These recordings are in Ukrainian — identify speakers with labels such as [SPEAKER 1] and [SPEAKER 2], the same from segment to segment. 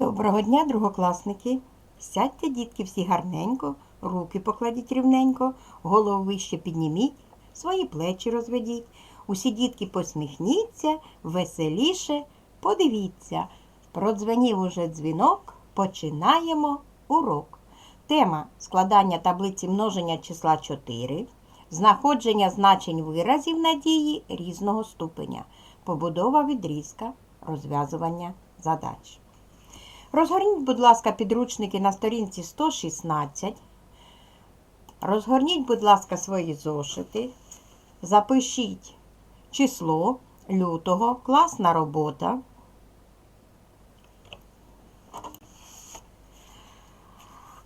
[SPEAKER 1] Доброго дня, другокласники! Сядьте, дітки, всі гарненько, руки покладіть рівненько, голову вище підніміть, свої плечі розведіть. Усі дітки посміхніться, веселіше подивіться. Продзвенів уже дзвінок, починаємо урок. Тема складання таблиці множення числа 4, знаходження значень виразів надії різного ступеня, побудова відрізка, розв'язування задач. Розгорніть, будь ласка, підручники на сторінці 116. Розгорніть, будь ласка, свої зошити. Запишіть число лютого, класна робота.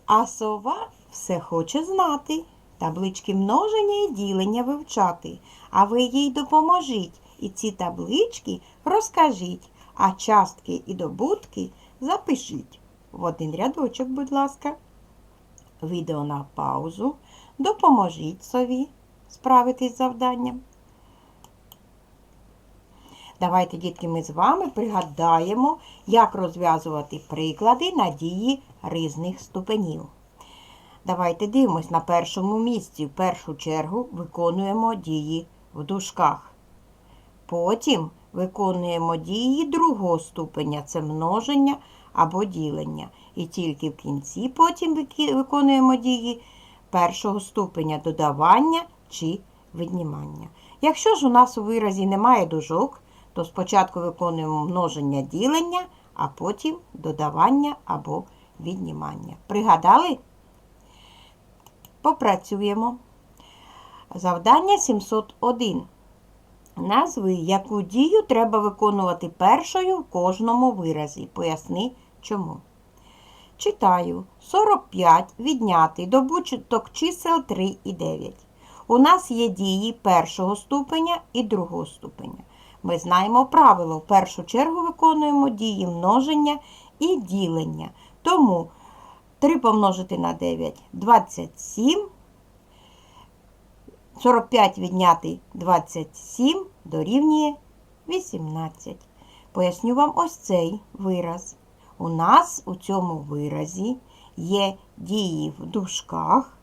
[SPEAKER 1] А сова все хоче знати, таблички множення і ділення вивчати. А ви їй допоможіть і ці таблички розкажіть, а частки і добутки запишіть. В один рядочок, будь ласка. Відео на паузу. Допоможіть сові справитись з завданням. Давайте, дітки, ми з вами пригадаємо, як розв'язувати приклади на дії різних ступенів. Давайте дивимось на першому місці. В першу чергу виконуємо дії в дужках. Потім виконуємо дії другого ступеня це множення або ділення. І тільки в кінці потім виконуємо дії першого ступеня додавання чи віднімання. Якщо ж у нас у виразі немає дужок, то спочатку виконуємо множення ділення, а потім додавання або віднімання. Пригадали? Попрацюємо. Завдання 701. Назви, яку дію треба виконувати першою в кожному виразі. Поясни чому. Читаю 45 відняти добуток чисел 3 і 9. У нас є дії першого ступеня і другого ступеня. Ми знаємо правило. В першу чергу виконуємо дії множення і ділення. Тому 3 помножити на 9 27. 45 відняти 27 дорівнює 18. Поясню вам ось цей вираз. У нас у цьому виразі є дії в дужках,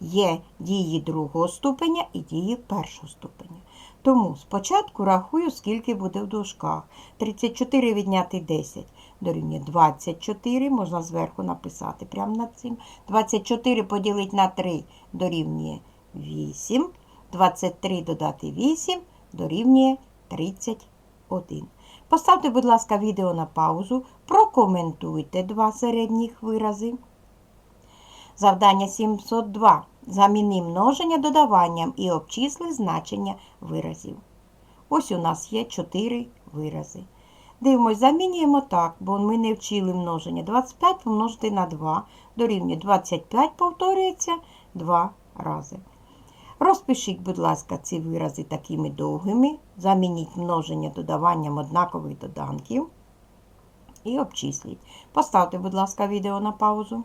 [SPEAKER 1] є дії другого ступеня і дії першого ступеня. Тому спочатку рахую, скільки буде в дужках. 34 відняти 10 дорівнює 24, можна зверху написати прямо над цим. 24 поділити на 3 дорівнює 8. 23 додати 8 дорівнює 31. Поставте, будь ласка, відео на паузу, прокоментуйте два середніх вирази. Завдання 702. Заміни множення додаванням і обчисли значення виразів. Ось у нас є 4 вирази. Дивимось, замінюємо так, бо ми не вчили множення. 25 помножити на 2 дорівнює 25 повторюється 2 рази. Розпишіть, будь ласка, ці вирази такими довгими. Замініть множення додаванням однакових доданків. І обчисліть. Поставте, будь ласка, відео на паузу.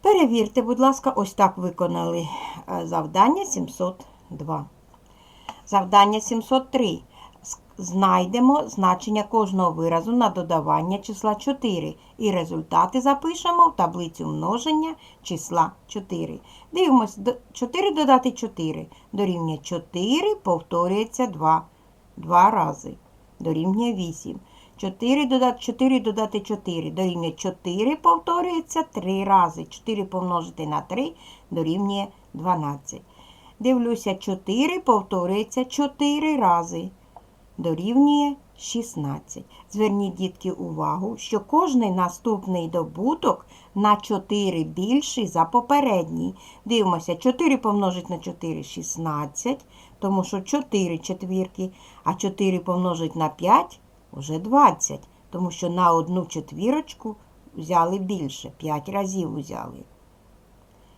[SPEAKER 1] Перевірте, будь ласка, ось так виконали е, завдання 702. Завдання 703. Знайдемо значення кожного виразу на додавання числа 4 і результати запишемо в таблицю множення числа 4. Дивимось, 4 додати 4 дорівнює 4, повторюється 2, 2 рази. Дорівнює 8. 4 додати 4 додати 4 дорівнює 4, повторюється 3 рази. 4 помножити на 3 дорівнює 12. Дивлюся, 4 повторюється 4 рази. Дорівнює 16. Зверніть, дітки, увагу, що кожний наступний добуток на 4 більший за попередній. Дивимося, 4 помножить на 4 – 16, тому що 4 четвірки, а 4 помножить на 5 – вже 20, тому що на одну четвірочку взяли більше, 5 разів взяли.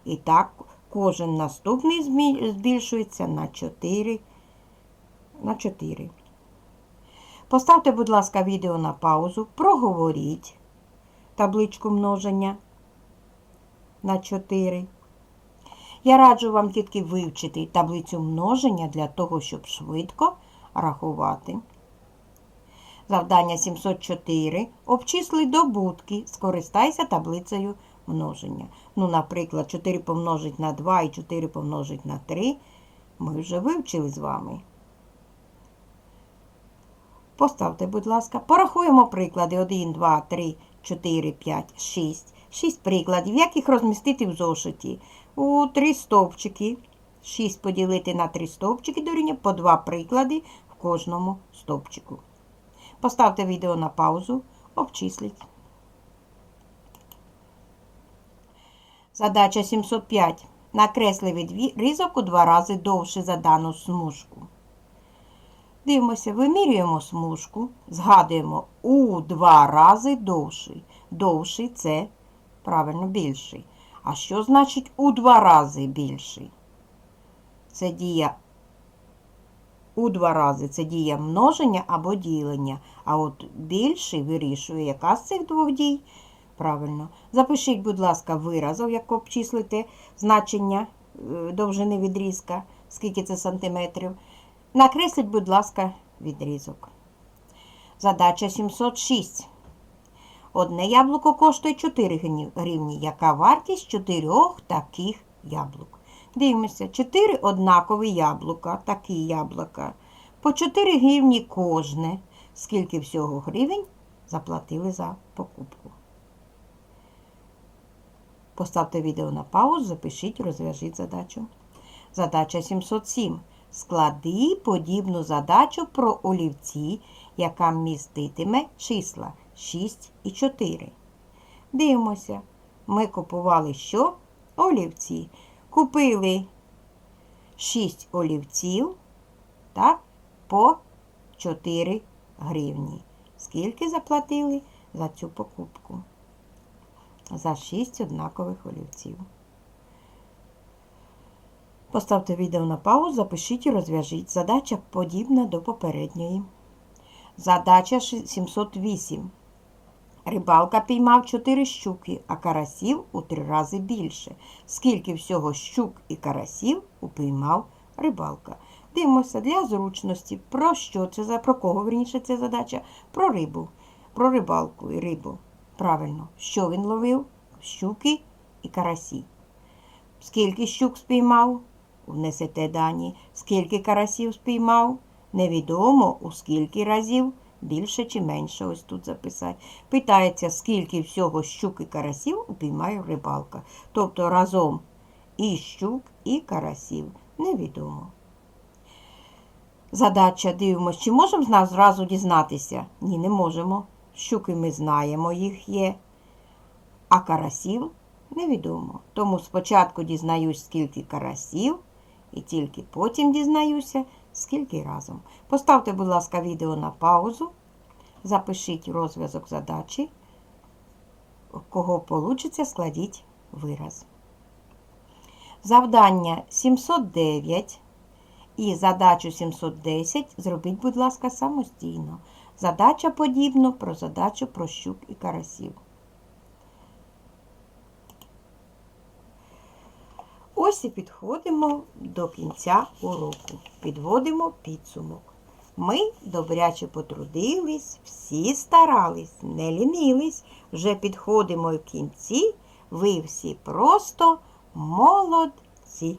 [SPEAKER 1] І так, кожен наступний збільшується на 4. На 4. Поставте, будь ласка, відео на паузу, проговоріть табличку множення на 4. Я раджу вам тільки вивчити таблицю множення для того, щоб швидко рахувати. Завдання 704. Обчисли добутки. Скористайся таблицею множення. Ну, наприклад, 4 помножить на 2 і 4 помножить на 3. Ми вже вивчили з вами. Поставте, будь ласка. Порахуємо приклади 1, 2, 3, 4, 5, 6. 6 прикладів, як їх розмістити в зошиті. У три стовпчики. 6 поділити на 3 стовпчики дорівнює по 2 приклади в кожному стовпчику. Поставте відео на паузу, обчисліть. Задача 705. Накресли відрізок у два рази довше за дану смужку. Дивимося, вимірюємо смужку, згадуємо у два рази довший. Довший це правильно більший. А що значить у два рази більший? Це дія у два рази це дія множення або ділення. А от більший вирішує, яка з цих двох дій? Правильно. Запишіть, будь ласка, виразов, як обчислите значення е, довжини відрізка, скільки це сантиметрів. Накресліть, будь ласка, відрізок. Задача 706. Одне яблуко коштує 4 гривні-. Яка вартість чотирьох таких яблук? Дивимося, 4 однакові яблука, такі яблука. По 4 гривні кожне. Скільки всього гривень заплатили за покупку? Поставте відео на паузу, запишіть, розв'яжіть задачу. Задача 707. Склади подібну задачу про олівці, яка міститиме числа 6 і 4. Дивимося. Ми купували що? Олівці. Купили 6 олівців так, по 4 гривні. Скільки заплатили за цю покупку? За 6 однакових олівців. Поставте відео на паузу, запишіть і розв'яжіть. Задача подібна до попередньої. Задача ши- 708. Рибалка піймав 4 щуки, а карасів у 3 рази більше. Скільки всього щук і карасів упіймав рибалка? Дивимося для зручності. Про що це за про кого верніше ця задача? Про рибу, про рибалку і рибу. Правильно, що він ловив? Щуки і карасі. Скільки щук спіймав? Внесете дані. Скільки карасів спіймав? Невідомо у скільки разів. Більше чи менше, ось тут записати. Питається, скільки всього щук і карасів упіймає рибалка. Тобто разом і щук, і карасів. Невідомо. Задача дивимося, чи можемо з нас зразу дізнатися? Ні, не можемо. Щуки ми знаємо, їх є. А карасів невідомо. Тому спочатку дізнаюсь, скільки карасів, і тільки потім дізнаюся, скільки разом. Поставте, будь ласка, відео на паузу, запишіть розв'язок задачі. Кого вийде, складіть вираз. Завдання 709 і задачу 710 зробіть, будь ласка, самостійно. Задача подібна про задачу про щук і карасів. Ось і підходимо до кінця уроку. Підводимо підсумок. Ми добряче потрудились, всі старались, не лінились. Вже підходимо в кінці. Ви всі просто молодці.